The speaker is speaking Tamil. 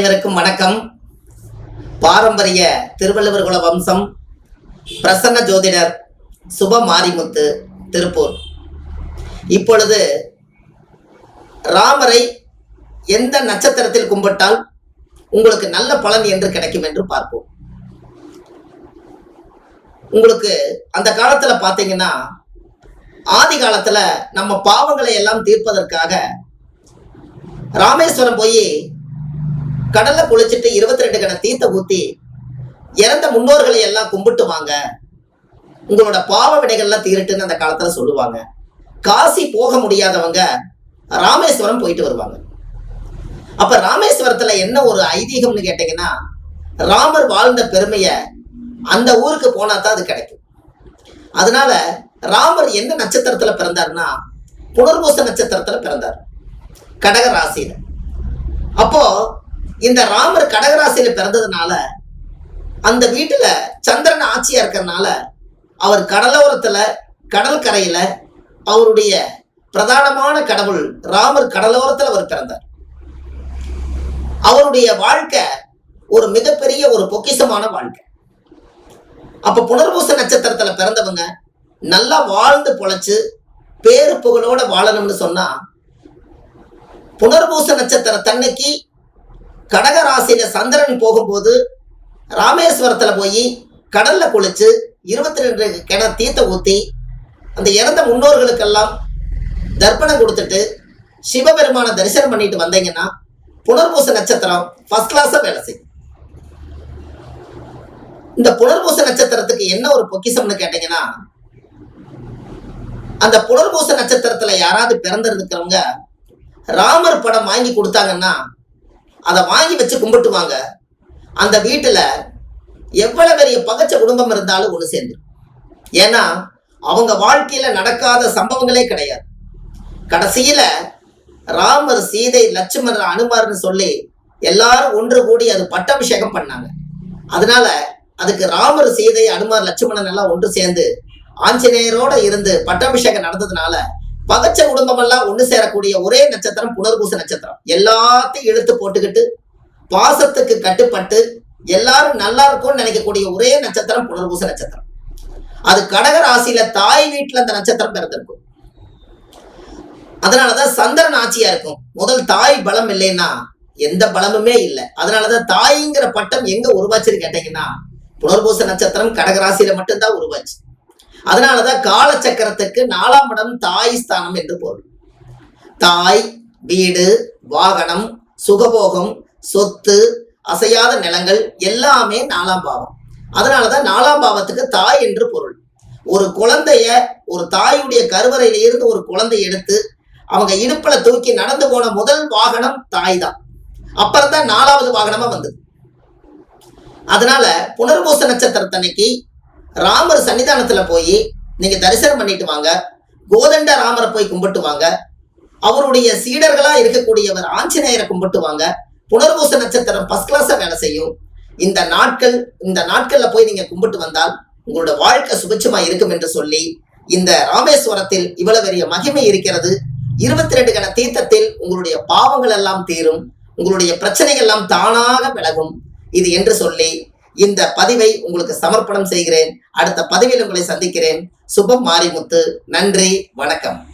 அனைவருக்கும் வணக்கம். பாரம்பரிய திருவள்ளுவர் குல வம்சம் பிரசன்ன ஜோதிடர் சுப மாரிமுத்து திருப்பூர். இப்பொழுது ராமரை எந்த நட்சத்திரத்தில் கும்பிட்டால் உங்களுக்கு நல்ல பலன் என்று கிடைக்கும் என்று பார்ப்போம். உங்களுக்கு அந்த காலத்துல பாத்தீங்கன்னா ஆதி காலத்துல நம்ம பாவங்களை எல்லாம் தீர்ப்பதற்காக ராமேஸ்வரம் போய் கடல்ல குளிச்சுட்டு இருபத்தி ரெண்டு கண தீர்த்த ஊத்தி இறந்த முன்னோர்களை எல்லாம் கும்பிட்டு வாங்க. உங்களோட பாவ வினைகள்லாம் தீரட்டுன்னு அந்த காலத்துல சொல்லுவாங்க. காசி போக முடியாதவங்க ராமேஸ்வரம் போயிட்டு வருவாங்க. அப்ப ராமேஸ்வரத்துல என்ன ஒரு ஐதீகம்னு கேட்டீங்கன்னா ராமர் வாழ்ந்த பெருமைய அந்த ஊருக்கு போனா தான் அது கிடைக்கும். அதனால ராமர் எந்த நட்சத்திரத்துல பிறந்தாருன்னா புனர்பூச நட்சத்திரத்துல பிறந்தார். கடக ராசியில. அப்போ இந்த ராமர் கடகராசியில பிறந்ததுனால அந்த வீட்டுல சந்திரன் ஆட்சியா இருக்கிறதுனால அவர் கடலோரத்துல கடல் கரையில அவருடைய பிரதானமான கடவுள் ராமர் கடலோரத்துல அவர் பிறந்தார். அவருடைய வாழ்க்கை ஒரு மிகப்பெரிய ஒரு பொக்கிஷமான வாழ்க்கை. அப்ப புனர்பூச நட்சத்திரத்துல பிறந்தவங்க நல்லா வாழ்ந்து பொழைச்சு பேரு புகழோட வாழணும்னு சொன்னா புனர்பூச நட்சத்திர தன்னைக்கு கடகராசியில சந்திரன் போகும்போது ராமேஸ்வரத்துல போய் கடல்ல குளிச்சு இருபத்தி ரெண்டு கிண தீர்த்த ஊத்தி அந்த இறந்த முன்னோர்களுக்கெல்லாம் தர்ப்பணம் கொடுத்துட்டு சிவபெருமான தரிசனம் பண்ணிட்டு வந்தீங்கன்னா புனர்பூச நட்சத்திரம் ஃபர்ஸ்ட் கிளாஸா வேலை செய்யும். இந்த புனர்பூச நட்சத்திரத்துக்கு என்ன ஒரு பொக்கிஷம்னு கேட்டீங்கன்னா அந்த புனர்பூச நட்சத்திரத்துல யாராவது பிறந்திருக்கிறவங்க ராமர் படம் வாங்கி கொடுத்தாங்கன்னா அதை வாங்கி வச்சு கும்பிட்டுவாங்க. அந்த வீட்டில் எவ்வளவு பெரிய பகச்ச குடும்பம் இருந்தாலும் ஒன்று சேர்ந்துடும் ஏன்னா அவங்க வாழ்க்கையில் நடக்காத சம்பவங்களே கிடையாது. கடைசியில் ராமர் சீதை லட்சுமணர் அனுமார்னு சொல்லி எல்லாரும் ஒன்று கூடி அது பட்டாபிஷேகம் பண்ணாங்க. அதனால அதுக்கு ராமர் சீதை அனுமார் லட்சுமணன் எல்லாம் ஒன்று சேர்ந்து ஆஞ்சநேயரோட இருந்து பட்டாபிஷேகம் நடந்ததுனால பகச்ச குடும்பம் எல்லாம் ஒண்ணு சேரக்கூடிய ஒரே நட்சத்திரம் புனர்பூச நட்சத்திரம். எல்லாத்தையும் இழுத்து போட்டுக்கிட்டு பாசத்துக்கு கட்டுப்பட்டு எல்லாரும் நல்லா இருக்கும்னு நினைக்கக்கூடிய ஒரே நட்சத்திரம் புனர்பூச நட்சத்திரம். அது கடக ராசியில தாய் வீட்டுல அந்த நட்சத்திரம் பிறந்திருக்கும். அதனாலதான் சந்திரன் ஆட்சியா இருக்கும். முதல் தாய் பலம் இல்லைன்னா எந்த பலமுமே இல்லை. அதனாலதான் தாய்ங்கிற பட்டம் எங்க உருவாச்சுன்னு கேட்டீங்கன்னா புனர்பூச நட்சத்திரம் கடகராசியில மட்டும்தான் உருவாச்சு. அதனாலதான் காலச்சக்கரத்துக்கு நாலாம் இடம் தாய் ஸ்தானம் என்று பொருள். தாய் வீடு வாகனம் சுகபோகம் சொத்து அசையாத நிலங்கள் எல்லாமே நாலாம் பாவம். அதனாலதான் நாலாம் பாவத்துக்கு தாய் என்று பொருள். ஒரு குழந்தைய ஒரு தாயுடைய கருவறையில இருந்து ஒரு குழந்தை எடுத்து அவங்க இடுப்புல தூக்கி நடந்து போன முதல் வாகனம் தாய் தான் அப்புறம் தான் நாலாவது வாகனமா வந்தது. அதனால புனர்பூச நட்சத்திரத்தன்னைக்கு ராமர் சன்னிதானத்துல போய் நீங்க தரிசனம் பண்ணிட்டு வாங்க. கோதண்ட ராமரை போய் கும்பிட்டு வாங்க. அவருடைய சீடர்களா இருக்கக்கூடியவர் ஆஞ்சநேயரை கும்பிட்டு வாங்க. புனர்பூச நட்சத்திரம் ஃபர்ஸ்ட் கிளாஸா வேலை செய்யும். இந்த நாட்கள் இந்த நாட்கள்ல போய் நீங்க கும்பிட்டு வந்தால் உங்களோட வாழ்க்கை சுபிட்சமா இருக்கும் என்று சொல்லி இந்த ராமேஸ்வரத்தில் இவ்வளவு பெரிய மகிமை இருக்கிறது. இருபத்தி ரெண்டு கண தீர்த்தத்தில் உங்களுடைய பாவங்கள் எல்லாம் தீரும். உங்களுடைய பிரச்சனைகள் எல்லாம் தானாக விலகும். இது என்று சொல்லி இந்த பதிவை உங்களுக்கு சமர்ப்பணம் செய்கிறேன். அடுத்த பதிவில் உங்களை சந்திக்கிறேன். சுபம் மாரிமுத்து. நன்றி. வணக்கம்.